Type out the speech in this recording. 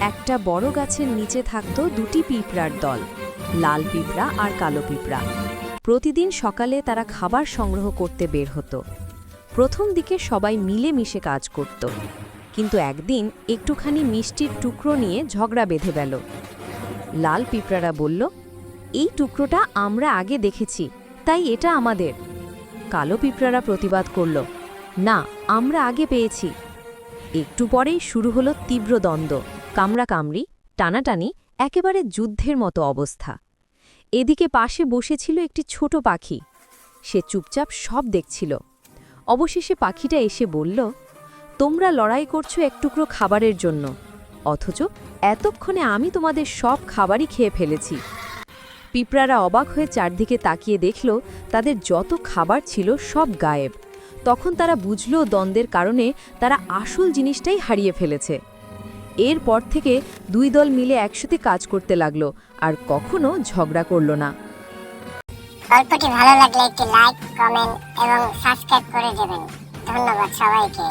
একটা বড় গাছের নিচে থাকত দুটি পিঁপড়ার দল, লাল পিঁপড়া আর কালো পিঁপড়া। প্রতিদিন সকালে তারা খাবার সংগ্রহ করতে বের হতো। প্রথম দিকে সবাই মিলেমিশে কাজ করত। কিন্তু একদিন একটুখানি মিষ্টির টুকরো নিয়ে ঝগড়া বেঁধে গেল। লাল পিঁপড়ারা বলল, এই টুকরোটা আমরা আগে দেখেছি, তাই এটা আমাদের। কালো পিঁপড়ারা প্রতিবাদ করল, না, আমরা আগে পেয়েছি। একটু পরেই শুরু হলো তীব্র দ্বন্দ্ব, কামড়াকামড়ি, টানাটানি, একেবারে যুদ্ধের মতো অবস্থা। এদিকে পাশে বসেছিল একটি ছোট পাখি। সে চুপচাপ সব দেখছিল। অবশেষে পাখিটা এসে বলল, তোমরা লড়াই করছ এক টুকরো খাবারের জন্য, অথচ এতক্ষণে আমি তোমাদের সব খাবারই খেয়ে ফেলেছি। পিঁপড়ারা অবাক হয়ে চারদিকে তাকিয়ে দেখল, তাদের যত খাবার ছিল সব গায়েব। তখন তারা বুঝল দ্বন্দ্বের কারণে তারা আসল জিনিসটাই হারিয়ে ফেলেছে। এরপর থেকে দুই দল মিলে একসাথে কাজ করতে লাগল, আর কখনো ঝগড়া করল না। গল্পটি ভালো লাগলে একটি লাইক, কমেন্ট এবং সাবস্ক্রাইব করে দেবেন। ধন্যবাদ সবাইকে।